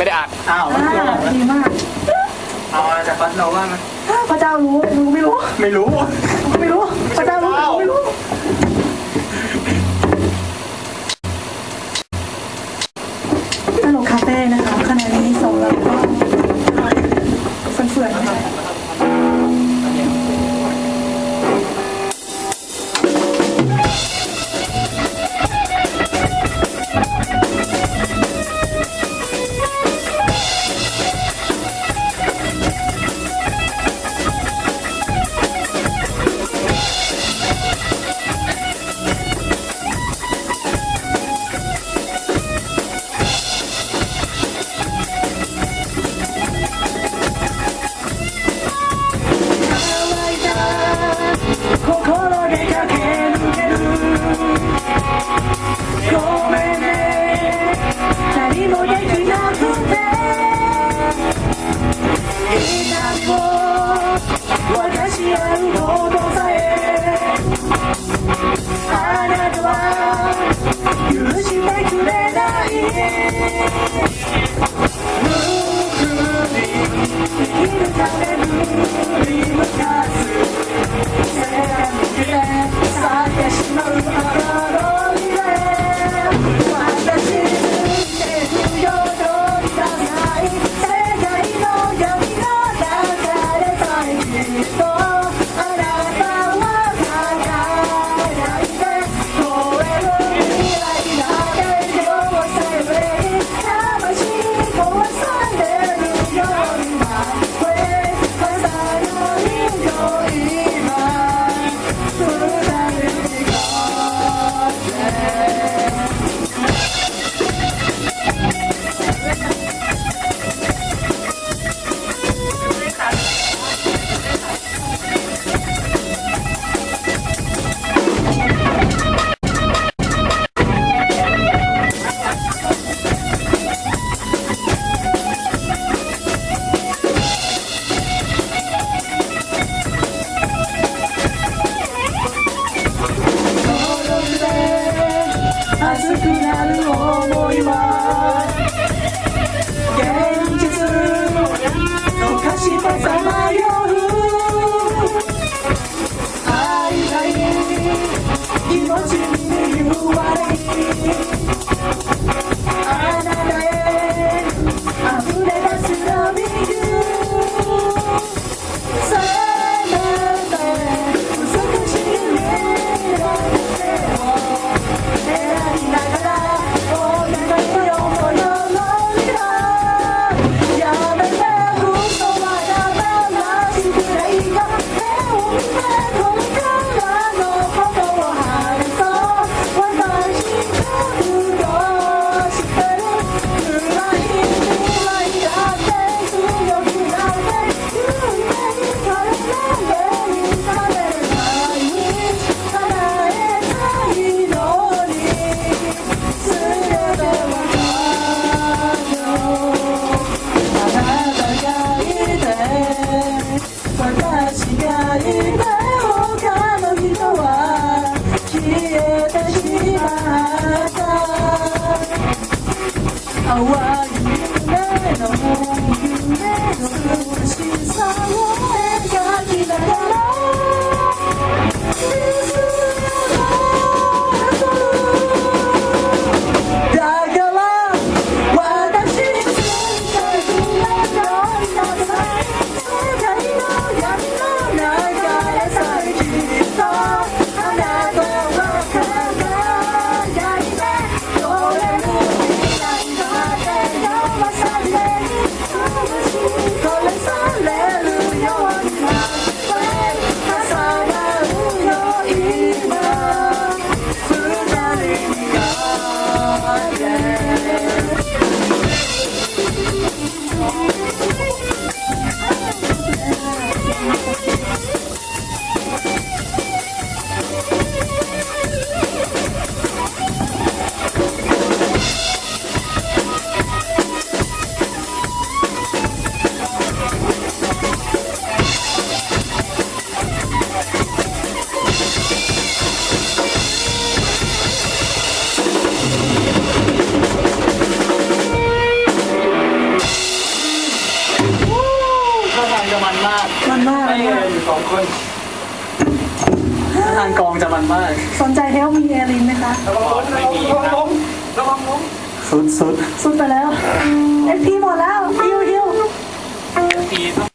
ไม่ได้อัดอ้าวมันอ่าคือดีมากเอาอะไรจากฟัสโนว่าไหมพระเจ้ารู้รู้ไม่รู้ ไม่รู้ ไม่รู้พระเจ้ารู้รู้ไม่รู้ Hoje vai tudo é daí. much you me, who I away. ไม่มันมากอยู่สองคนทางกองจะมันมาก สนใจเฮลมีเอลินไหมคะระวังล้มระวังล้มระวังล้มสุดสุดสุดไปแล้วเอ็กพีหมดแล้วฮิวฮิวทีต้อง